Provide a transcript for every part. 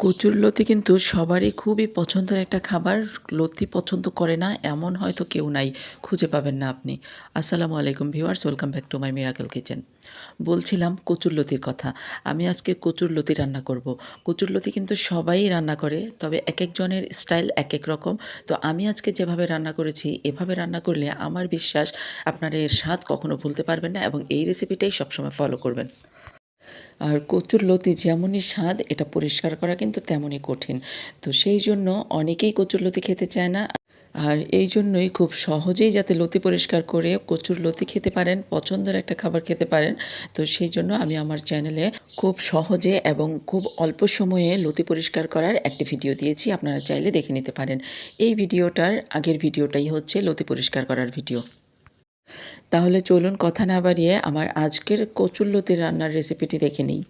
কচুর লতি কিন্তু সবারই খুবই পছন্দের একটা খাবার। লতি পছন্দ করে না, এমন হয়তো কেউ নাই, খুঁজে পাবেন না আপনি। আসসালামু আলাইকুম viewers, welcome back to my miracle kitchen. বলছিলাম কচুর লতির কথা। আমি আজকে কচুর লতি রান্না করব। কচুর লতি কিন্তু সবাই রান্না করে, তবে এক একজনের স্টাইল এক এক রকম। তো আমি আজকে যেভাবে রান্না করেছি, এভাবে রান্না করলে আমার বিশ্বাস আপনারা এর স্বাদ কখনো ভুলতে পারবেন না এবং এই রেসিপিটাই সবসময় ফলো করবেন। আর কচুর লতি যেমনই স্বাদ, এটা পরিষ্কার করা কিন্তু তেমনই কঠিন। তো সেই জন্য অনেকেই কচুর লতি খেতে চায় না। আর এই জন্যই খুব সহজেই যাতে লতি পরিষ্কার করে কচুর লতি খেতে পারেন, পছন্দের একটা খাবার খেতে পারেন, তো সেই জন্য আমি আমার চ্যানেলে খুব সহজে এবং খুব অল্প সময়ে লতি পরিষ্কার করার একটি ভিডিও দিয়েছি, আপনারা চাইলে দেখে নিতে পারেন। এই ভিডিওটার আগের ভিডিওটাই হচ্ছে লতি পরিষ্কার করার ভিডিও। তাহলে চলুন কথা না বাড়িয়ে আমার আজকের কচুল্লতি রান্নার রেসিপিটি দেখে নিই।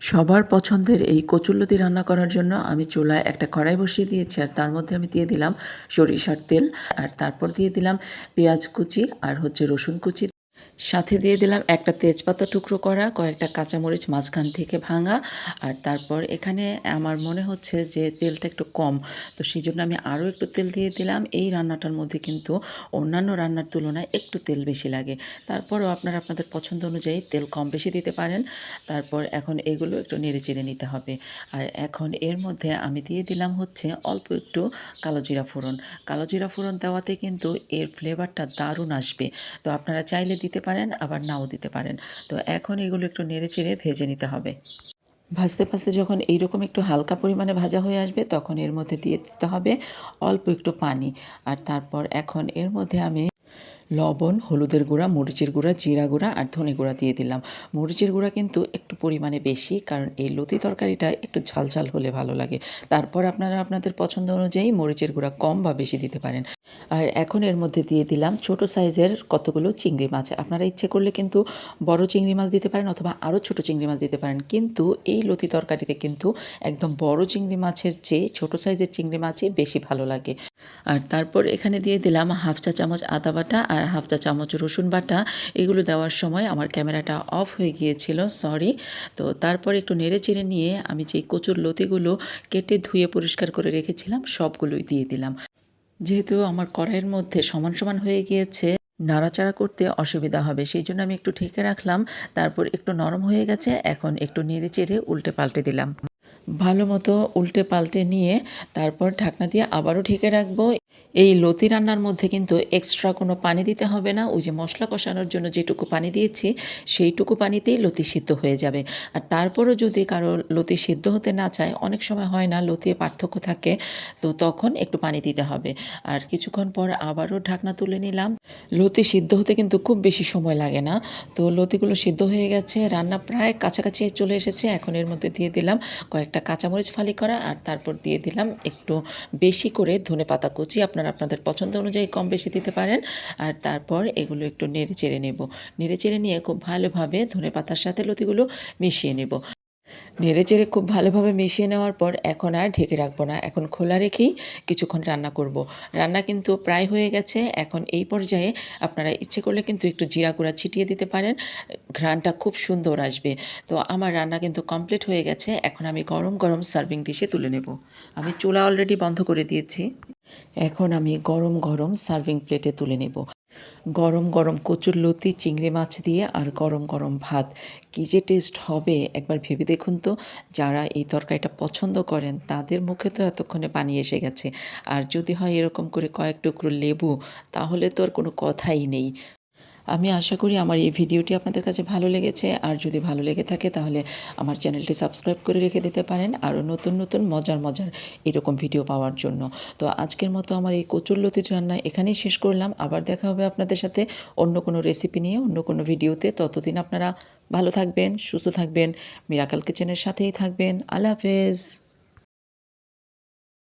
সবার পছন্দের এই কচুল্লতি রান্না করার জন্য আমি চুলায় একটা কড়াই বসিয়ে দিয়েছি আর তার মধ্যে আমি দিয়ে দিলাম সরিষার তেল আর তারপর দিয়ে দিলাম পেঁয়াজ কুচি আর হচ্ছে রসুন কুচি। সাথে দিয়ে দিলাম একটা তেজপাতা টুকরো করা, কয়েকটা কাঁচামরিচ মাঝখান থেকে ভাঙা, আর তারপর এখানে আমার মনে হচ্ছে যে তেলটা একটু কম। তো সেই জন্য আমি আরও একটু তেল দিয়ে দিলাম। এই রান্নাটার মধ্যে কিন্তু অন্যান্য রান্নার তুলনায় একটু তেল বেশি লাগে। তারপরও আপনারা আপনাদের পছন্দ অনুযায়ী তেল কম বেশি দিতে পারেন। তারপর এখন এগুলো একটু নেড়ে চেড়ে নিতে হবে। আর এখন এর মধ্যে আমি দিয়ে দিলাম হচ্ছে অল্প একটু কালো জিরা ফোড়ন। কালো জিরা ফোড়ন দেওয়াতে কিন্তু এর ফ্লেভারটা দারুণ আসবে। তো আপনারা চাইলে দিতে পারেন, আবার নাও দিতে পারেন। তো এখন এগুলো একটু নেড়ে চেড়ে ভেজে নিতে হবে। ভাজতে ভাজতে যখন এইরকম একটু হালকা পরিমাণে ভাজা হয়ে আসবে, তখন এর মধ্যে দিয়ে দিতে হবে অল্প একটু পানি। আর তারপর এখন এর মধ্যে আমি লবণ, হলুদের গুঁড়া, মরিচের গুঁড়া, জিরা গুঁড়া আর ধনে গুঁড়া দিয়ে দিলাম। মরিচের গুঁড়া কিন্তু একটু পরিমাণে বেশি, কারণ এই লতি তরকারিটা একটু ঝাল ঝাল হলে ভালো লাগে। তারপর আপনারা আপনাদের পছন্দ অনুযায়ী মরিচের গুঁড়া কম বা বেশি দিতে পারেন। আর এখন এর মধ্যে দিয়ে দিলাম ছোট সাইজের কতগুলো চিংড়ি মাছ। আপনারা ইচ্ছে করলে কিন্তু বড় চিংড়ি মাছ দিতে পারেন অথবা আরও ছোট চিংড়ি মাছ দিতে পারেন। কিন্তু এই লতি তরকারিতে কিন্তু একদম বড় চিংড়ি মাছের চেয়ে ছোট সাইজের চিংড়ি মাছই বেশি ভালো লাগে। আর তারপর এখানে দিয়ে দিলাম হাফ চা চামচ আদা বাটা আর হাফ চা চামচ রসুন বাটা। এগুলো দেওয়ার সময় আমার ক্যামেরাটা অফ হয়ে গিয়েছিল, সরি। তো তারপর একটু নেড়ে চেড়ে নিয়ে আমি যে কচুর লতিগুলো কেটে ধুয়ে পরিষ্কার করে রেখেছিলাম, সবগুলোই দিয়ে দিলাম। যেহেতু আমার কড়াইয়ের মধ্যে সমান সমান হয়ে গিয়েছে, নাড়াচাড়া করতে অসুবিধা হবে, সেই জন্য আমি একটু ঠেকে রাখলাম, তারপর একটু নরম হয়ে গেছে, এখন একটু নেড়ে চেড়ে উল্টে পাল্টে দিলাম। ভালো মতো উল্টে পাল্টে নিয়ে তারপর ঢাকনা দিয়ে আবারও ঢেকে রাখব। এই লতি রান্নার মধ্যে কিন্তু এক্সট্রা কোনো পানি দিতে হবে না। ওই যে মশলা কষানোর জন্য যেটুকু পানি দিয়েছি, সেইটুকু পানিতেই লতি সিদ্ধ হয়ে যাবে। আর তারপরও যদি কারও লতি সিদ্ধ হতে না চায়, অনেক সময় হয় না, লতিয়ে পার্থক্য থাকে, তো তখন একটু পানি দিতে হবে। আর কিছুক্ষণ পর আবারও ঢাকনা তুলে নিলাম। লতি সিদ্ধ হতে কিন্তু খুব বেশি সময় লাগে না। তো লতিগুলো সিদ্ধ হয়ে গেছে, রান্না প্রায় কাছাকাছি চলে এসেছে। এখন এর মধ্যে দিয়ে দিলাম কয়েকটা কাঁচামরিচ ফালি করা, আর তারপর দিয়ে দিলাম একটু বেশি করে ধনে পাতা কুচি। আপনারা আপনাদের পছন্দ অনুযায়ী কম বেশি দিতে পারেন। আর তারপর এগুলো একটু নেড়ে চেড়ে নেব। নেড়ে চেড়ে নিয়ে খুব ভালোভাবে ধনে পাতার সাথে লতিগুলো মিশিয়ে নেব। নেড়ে চেড়ে খুব ভালোভাবে মিশিয়ে নেওয়ার পর এখন আর ঢেকে রাখব না। এখন খোলা রেখেই কিছুক্ষণ রান্না করব। রান্না কিন্তু প্রায় হয়ে গেছে। এখন এই পর্যায়ে আপনারা ইচ্ছে করলে কিন্তু একটু জিরা গুঁড়া ছিটিয়ে দিতে পারেন। ঘ্রানটা খুব সুন্দর আসবে। তো আমার রান্না কিন্তু কমপ্লিট হয়ে গেছে। এখন আমি গরম গরম সার্ভিং ডিশে তুলে নেব। আমি চুলা অলরেডি বন্ধ করে দিয়েছি। এখন আমি গরম গরম সার্ভিং প্লেটে তুলে নেব। গরম গরম কচুর লতি, চিংড়ি মাছ দিয়ে আর গরম গরম ভাত। কী যে টেস্ট হবে, একবার ভেবে দেখুন তো। যারা এই তরকারিটা পছন্দ করেন, তাদের মুখে তো এতক্ষণে পানি এসে গেছে। আর যদি হয় এরকম করে কয়েক টুকরো লেবু, তাহলে তো আর কোনো কথাই নেই। আমি আশা করি আমার এই ভিডিওটি আপনাদের কাছে ভালো লেগেছে। আর যদি ভালো লেগে থাকে তাহলে আমার চ্যানেলটি সাবস্ক্রাইব করে রেখে দিতে পারেন। আরও নতুন নতুন, মজার মজার এরকম ভিডিও পাওয়ার জন্য। তো আজকের মতো আমার এই কচুরলতির রান্না এখানেই শেষ করলাম। আবার দেখা হবে আপনাদের সাথে অন্য কোনো রেসিপি নিয়ে, অন্য কোনো ভিডিওতে। ততদিন আপনারা ভালো থাকবেন, সুস্থ থাকবেন মিরাকাল কিচেনের সাথেই থাকবেন। আল্লাহ হাফেজ।